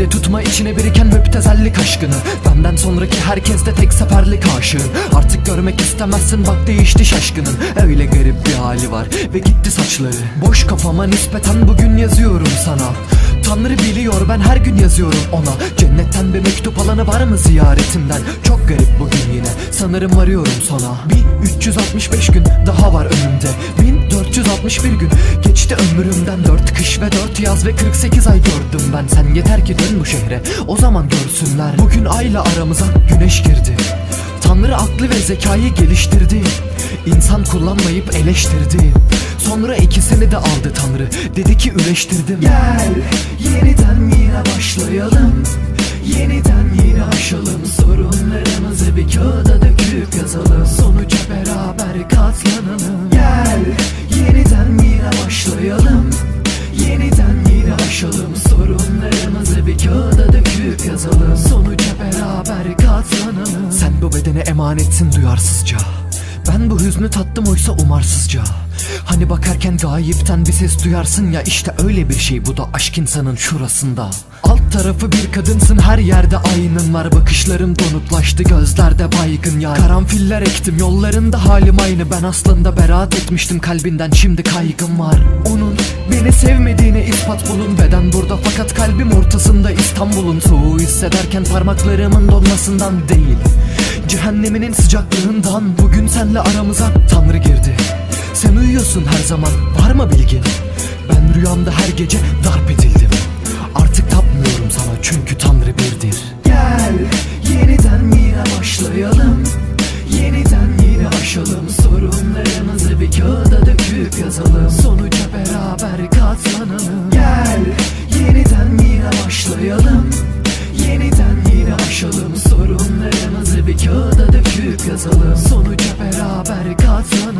Sende tutma içine biriken müptezellik aşkını Benden sonraki herkes de tek seferlik aşığın Artık görmek istemezsin bak değişti şaşkının. Öyle garip bir hali var ve gitti saçları. Boş kafama nispeten bugün yazıyorum sana Tanrı biliyor ben her gün yazıyorum ona. Cennetten bir mektup alanı var mı ziyaretimden? Çok garip bugün yine sanırım arıyorum sana. Bir 365 gün daha var önümde. 1461 gün geçti ömrümden. 4 kış ve 4 yaz ve 48 ay gördüm ben. Sen yeter ki dön bu şehre o zaman görsünler. Bugün ayla aramıza güneş girdi. Tanrı aklı ve zekayı geliştirdi İnsan kullanmayıp eleştirdi. Sonra ikisini de aldı Tanrı. Dedi ki üreştirdim. Gel yeniden yine başlayalım. Yeniden yine aşalım. Sorunlarımızı bir kağıda döküp yazalım. Sonuca beraber katlanalım. Gel yeniden yine başlayalım. Yeniden yine aşalım. Sorunlarımızı bir kağıda döküp yazalım. Sonuca beraber katlanalım. Sen bu bedene emanetsin duyarsızca ben bu hüznü tattım oysa umarsızca. Hani bakarken gayipten bir ses duyarsın ya işte öyle bir şey bu da aşk insanın şurasında. Alt tarafı bir kadınsın her yerde aynın var. Bakışların donutlaştı gözlerde baygın ya Karanfiller ektim yollarında halim aynı. Ben aslında beraat etmiştim kalbinden şimdi kaygım var. Onun beni sevmediğine ispat bulun. Beden burada fakat kalbim ortasında. İstanbul'un soğuğu hissederken parmaklarımın donmasından değil Cehenneminin sıcaklığından bugün senle aramıza Tanrı girdi. Sen uyuyorsun her zaman var mı bilgin? Ben rüyamda her gece darp edildim. Artık tapmıyorum sana çünkü Tanrı birdir. Gel yeniden yine başlayalım. Yeniden yine aşalım. Sorunlarımızı bir kağıda döküp yazalım. Sonuca beraber katlanalım yazalım Sonuca beraber katlanalım